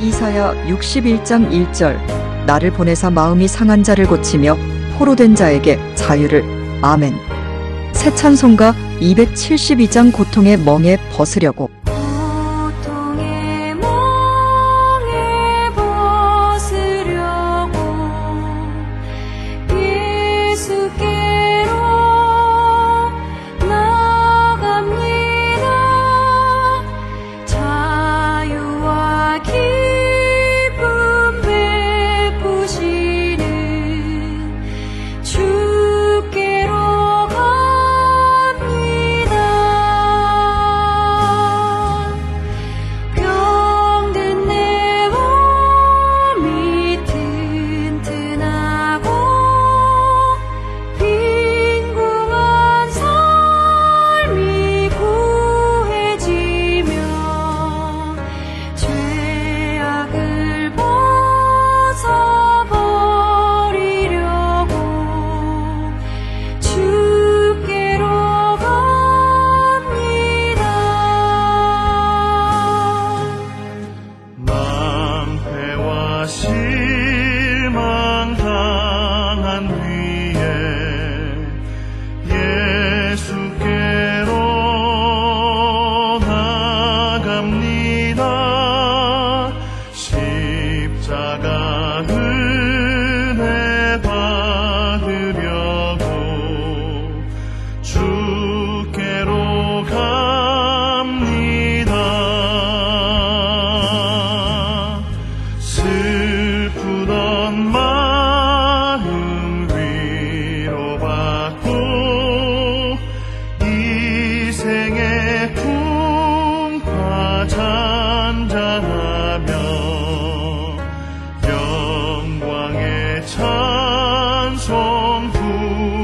이사야 61장 1절. 나를 보내사 마음이 상한 자를 고치며 포로된 자에게 자유를. 아멘. 새 찬송가 272장 고통의 멍에 벗으려고 是。仿佛。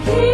like you.